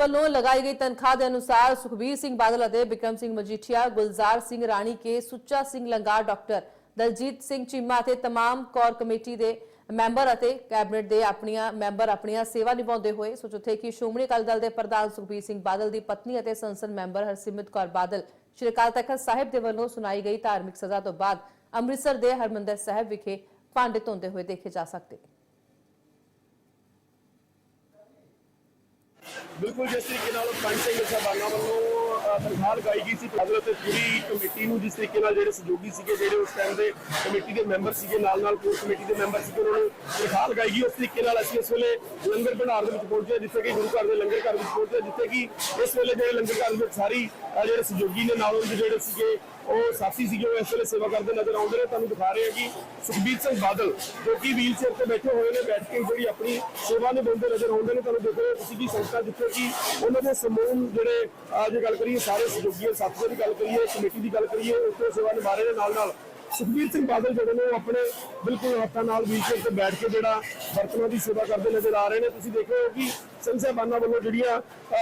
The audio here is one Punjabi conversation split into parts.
ਵੱਲੋਂ ਲਗਾਈ ਗਈ ਤਨਖਾਹ ਦੇ ਅਨੁਸਾਰ ਸੁਖਬੀਰ ਸਿੰਘ ਬਾਦਲ ਅਤੇ ਬਿਕਰਮ ਸਿੰਘ ਮਜੀਠੀਆ ਗੁਲਜ਼ਾਰ ਸਿੰਘ ਰਾਣੀ ਕੇ ਸੁੱਚਾ ਸਿੰਘ ਲੰਗਾਰ ਡਾਕਟਰ ਦਲਜੀਤ ਸਿੰਘ ਚੀਮਾ ਅਤੇ तमाम ਕੋਰ ਕਮੇਟੀ ਦੇ ਮੈਂਬਰ ਅਤੇ ਕੈਬਨਿਟ ਦੇ ਆਪਣੀਆਂ ਮੈਂਬਰ ਆਪਣੀਆਂ ਸੇਵਾ ਨਿਭਾਉਂਦੇ ਹੋਏ ਸੋ ਜਿੱਥੇ ਕਿ ਸ਼੍ਰੋਮਣੀ ਅਕਾਲੀ ਦਲ ਦੇ ਪ੍ਰਧਾਨ ਸੁਖਬੀਰ ਸਿੰਘ ਬਾਦਲ ਦੀ ਪਤਨੀ ਅਤੇ ਸੰਸਦ ਮੈਂਬਰ ਹਰਸਿਮਰਤ ਕੌਰ ਬਾਦਲ ਸ਼੍ਰੀ ਅਕਾਲ ਤਖਤ ਸਾਹਿਬ ਦੇ ਵੱਲੋਂ ਸੁਣਾਈ ਗਈ ਧਾਰਮਿਕ ਸਜ਼ਾ ਤੋਂ ਬਾਅਦ ਅੰਮ੍ਰਿਤਸਰ ਦੇ ਹਰਮੰਦਰ ਸਾਹਿਬ ਵਿਖੇ ਭਾਂਡੇ ਧੋਂਦੇ ਹੋਏ ਦੇਖੇ ਜਾ ਸਕਦੇ ਬਿਲਕੁਲ ਜਿਸ ਤਰੀਕੇ ਨਾਲ ਪੰਜ ਸਿੰਘ ਸਾਹਿਬਾਨਾਂ ਵੱਲੋਂ ਤਨਖਾਹ ਲਗਾਈ ਗਈ ਸੀ ਪਾਦਲ ਤੇ ਪੂਰੀ ਕਮੇਟੀ ਨੂੰ ਜਿਸ ਤਰੀਕੇ ਨਾਲ ਜਿਹੜੇ ਸਹਿਯੋਗੀ ਸੀਗੇ, ਜਿਹੜੇ ਉਸ ਟਾਈਮ ਦੇ ਕਮੇਟੀ ਦੇ ਮੈਂਬਰ ਸੀਗੇ ਨਾਲ ਨਾਲ ਕੋਰ ਕਮੇਟੀ ਦੇ ਮੈਂਬਰ ਸੀਗੇ, ਉਹਨਾਂ ਨੂੰ ਤਨਖਾਹ ਲਗਾਈ ਗਈ। ਉਸ ਤਰੀਕੇ ਨਾਲ ਅਸੀਂ ਇਸ ਵੇਲੇ ਲੰਗਰ ਭੰਡਾਰ ਦੇ ਵਿੱਚ ਪਹੁੰਚੇ ਜਿੱਥੇ ਕਿ ਗੁਰੂ ਘਰ ਦੇ ਲੰਗਰ ਘਰ ਵਿੱਚ ਪਹੁੰਚੇ ਜਿੱਥੇ ਕਿ ਇਸ ਵੇਲੇ ਜਿਹੜੇ ਲੰਗਰ ਘਰ ਵਿੱਚ ਸਾਰੀ ਜਿਹੜੇ ਸਹਿਯੋਗੀ ਨੇ, ਨਾਲ ਉਹਦੇ ਜਿਹੜੇ ਸੀਗੇ, ਉਹ ਸਾਥੀ ਸੀਗੇ, ਉਹ ਇਸ ਵੇਲੇ ਸੇਵਾ ਕਰਦੇ ਨਜ਼ਰ ਆਉਂਦੇ ਨੇ। ਤੁਹਾਨੂੰ ਦਿਖਾ ਰਹੇ ਹਾਂ ਕਿ ਸੁਖਬੀਰ ਸਿੰਘ ਬਾਦਲ, ਜੋ ਕਿ ਵੀਲ ਚੇਅਰ ਤੇ ਬੈਠੇ ਹੋਏ ਨੇ, ਬੈਠ ਕੇ ਜਿਹੜੀ ਆਪਣੀ ਸੇਵਾ ਨਿਭਾਉਂਦੇ ਨਜ਼ਰ ਆਉਂਦੇ ਨੇ। ਤੁਹਾਨੂੰ ਦੇਖ ਰਹੇ ਹੋ ਤੁਸੀਂ ਕੀ ਸੰਸਥਾ ਜਿੱਥੇ ਕਿ ਉਹਨਾਂ ਦੇ ਸਮੂਹ ਜਿਹੜੇ ਅੱਜ ਗੱਲ ਕਰੀਏ, ਸਾਰੇ ਸਹਿਯੋਗੀ ਸਾਥੀਆਂ ਦੀ ਗੱਲ ਕਰੀਏ, ਕਮੇਟੀ ਦੀ ਗੱਲ ਕਰੀਏ ਉੱਥੇ ਸੇਵਾ ਨਿਭਾ ਰਹੇ ਨੇ ਨਾਲ ਨਾਲ ਸੁਖਬੀਰ ਸਿੰਘ ਬਾਦਲ ਜਿਹੜੇ ਨੇ ਉਹ ਆਪਣੇ ਬਿਲਕੁਲ ਹੱਥਾਂ ਨਾਲ ਵੀਲਚੇਅਰ ਤੇ ਬੈਠ ਕੇ ਜਿਹੜਾ ਬਰਤਨਾਂ ਦੀ ਸੇਵਾ ਕਰਦੇ ਨਜ਼ਰ ਆ ਰਹੇ ਨੇ, ਤੁਸੀਂ ਦੇਖ ਰਹੇ ਹੋ ਕਿ ਸੰਸਹਿਬਾਨਾਂ ਵੱਲੋਂ ਜਿਹੜੀਆਂ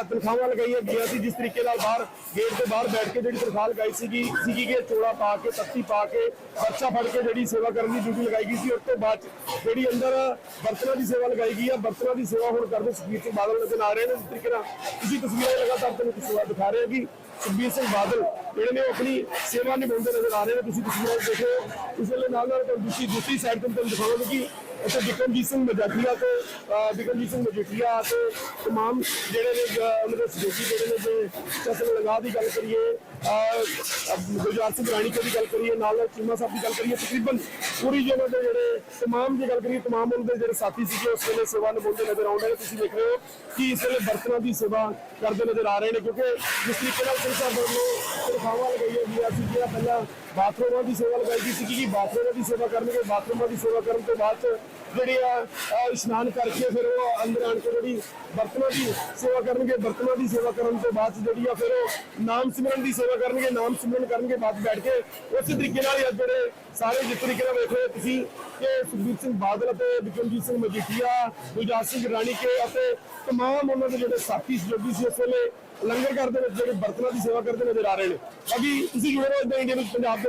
ਤਨਖਾਹਾਂ ਲਗਾਈਆਂ ਗਈਆਂ ਸੀ, ਜਿਸ ਤਰੀਕੇ ਨਾਲ ਬਾਹਰ ਗੇਟ ਦੇ ਬਾਹਰ ਬੈਠ ਕੇ ਜਿਹੜੀ ਤਨਖਾਹ ਲਗਾਈ ਸੀਗੀ ਸੀਗੀ ਕਿ ਚੋਲਾ ਪਾ ਕੇ, ਤੱਤੀ ਪਾ ਕੇ ਬੱਚਾ ਫੜ ਕੇ ਜਿਹੜੀ ਸੇਵਾ ਕਰਨ ਦੀ ਡਿਊਟੀ ਲਗਾਈ ਗਈ ਸੀ, ਉਸ ਤੋਂ ਬਾਅਦ 'ਚ ਜਿਹੜੀ ਅੰਦਰ ਬਰਤਨਾਂ ਦੀ ਸੇਵਾ ਲਗਾਈ ਗਈ ਆ ਬਰਤਨਾਂ ਦੀ ਸੇਵਾ ਹੁਣ ਕਰਦੇ ਸੁਖਬੀਰ ਸਿੰਘ ਬਾਦਲ ਨਜ਼ਰ ਆ ਰਹੇ ਨੇ, ਜਿਸ ਤਰੀਕੇ ਨਾਲ ਤੁਸੀਂ ਤਸਵੀਰਾਂ ਲਗਾਤਾਰ ਤੁਹਾਨੂੰ ਦਿਖਾ ਰਹੇ ਹਾਂ ਕਿ ਸੁਖਬੀਰ ਸਿੰਘ ਬਾਦਲ, ਜਿਹੜੇ ਨੇ ਉਹ ਆਪਣੀ ਸੇਵਾ ਨਿਭਾਉਂਦੇ ਨਜ਼ਰ ਆ ਰਹੇ ਨੇ। ਤੁਸੀਂ ਤਸਵੀਰਾਂ ਵਿੱਚ ਦੇਖ ਰਹੇ ਹੋ। ਇਸ ਵੇਲੇ ਨਾਲ ਨਾਲ ਤੁਹਾਨੂੰ ਦੂਸਰੀ ਦੂਸਰੀ ਸਾਈਡ ਤੋਂ ਤੁਹਾਨੂੰ ਦਿਖਾਵਾਂਗੇ ਕਿ ਇੱਥੇ ਬਿਕਰਮਜੀਤ ਸਿੰਘ ਮਜਾਠੀਆ ਤੇ ਅਹ, ਬਿਕਰਮਜੀਤ ਸਿੰਘ ਮਜੀਠੀਆ ਤੇ तमाम ਜਿਹੜੇ ਨੇ ਅਹ, ਉਹਨਾਂ ਦੇ ਸਹਿਯੋਗੀ ਜਿਹੜੇ ਨੇ ਜੇ ਚਸਲ ਲਗਾ ਦੀ ਗੱਲ ਕਰੀਏ ਅਹ, ਅਹ, ਗੁਲਜ਼ਾਰ ਸਿੰਘ ਰਾਣੀ ਦੀ ਗੱਲ ਕਰੀਏ ਨਾਲ ਨਾਲ ਚੀਮਾ ਸਾਹਿਬ ਦੀ ਗੱਲ ਕਰੀਏ ਤਕਰੀਬਨ ਪੂਰੀ ਜਿਹੜੇ ਦੇ ਜਿਹੜੇ तमाम ਦੀ ਗੱਲ ਕਰੀਏ तमाम ਉਹਨਾਂ ਦੇ ਜਿਹੜੇ ਸਾਥੀ ਸੀਗੇ ਉਸ ਵੇਲੇ ਸੇਵਾ ਨਿਭਾਉਂਦੇ ਨਜ਼ਰ ਆਉਂਦੇ ਨੇ ਤੁਸੀਂ ਦੇਖ ਰਹੇ ਹੋ ਕਿ ਇਸ ਵੇਲੇ ਬਰਤਨਾਂ ਦੀ ਸੇਵਾ ਕਰਦੇ ਨਜ਼ਰ ਆ ਰਹੇ ਨੇ ਕਿਉਂਕਿ ਜਿਸ ਤਰੀਕੇ ਨਾਲ ਸਿੰਘ ਸਾਹਿਬ ਵੱਲੋਂ ਤਨਖਾਹਾਂ ਲਗਾਈਆਂ ਗਈਆਂ ਸੀ ਜਿਹੜਾ ਪਹਿਲਾਂ ਬਾਥਰੂਮਾਂ ਦੀ ਸੇਵਾ ਲਗਾਈ ਗਈ ਸੀ ਕਿ ਬਾਥਰੂਮਾਂ ਦੀ ਸੇਵਾ ਕਰਨਗੇ ਬਾਥਰੂਮਾਂ ਦੀ ਸੇਵਾ ਕਰਨ ਤੋਂ ਬਾਅਦ 'ਚ ਜਿਹੜੀ ਆ ਇਸ਼ਨਾਨ ਕਰਕੇ ਫਿਰ ਉਹ ਅੰਦਰ ਆਣ ਕੇ ਜਿਹੜੀ ਬਰਤਨਾਂ ਦੀ ਸੇਵਾ ਕਰਨਗੇ, ਬਰਤਨਾਂ ਦੀ ਸੇਵਾ ਕਰਨ ਤੋਂ ਬਾਅਦ ਜਿਹੜੀ ਆ ਫਿਰ ਉਹ ਨਾਮ ਸਿਮਰਨ ਦੀ ਸੇਵਾ ਕਰਨਗੇ, ਨਾਮ ਸਿਮਰਨ ਕਰਨਗੇ, ਬਾਅਦ ਬੈਠ ਕੇ ਉਸੇ ਤਰੀਕੇ ਨਾਲ ਹੀ ਜਿਹੜੇ ਸਾਰੇ ਜਿਸ ਤਰੀਕੇ ਨਾਲ ਵੇਖ ਰਹੇ ਤੁਸੀਂ ਕਿ ਸੁਖਬੀਰ ਸਿੰਘ ਬਾਦਲ ਅਤੇ ਬਿਕਰਮਜੀਤ ਸਿੰਘ ਮਜੀਠੀਆ, ਗੁਰਜਾਤ ਸਿੰਘ ਰਾਣੀ ਕੇ ਅਤੇ ਤਮਾਮ ਉਹਨਾਂ ਦੇ ਜਿਹੜੇ ਸਾਥੀ ਸਹਿਯੋਗੀ ਸੀ, ਉਸ ਵੇਲੇ ਲੰਗਰ ਘਰ ਦੇ ਵਿੱਚ ਜਿਹੜੇ ਬਰਤਨਾਂ ਦੀ ਸੇਵਾ ਕਰਦੇ ਨਜ਼ਰ ਆ ਰਹੇ ਨੇ। ਬਾਕੀ ਤੁਸੀਂ ਜੁੜੇ ਰਹੋ ਇਦਾਂ ਇੰਡੀਆ ਵਿੱਚ ਪੰਜਾਬ ਦੇ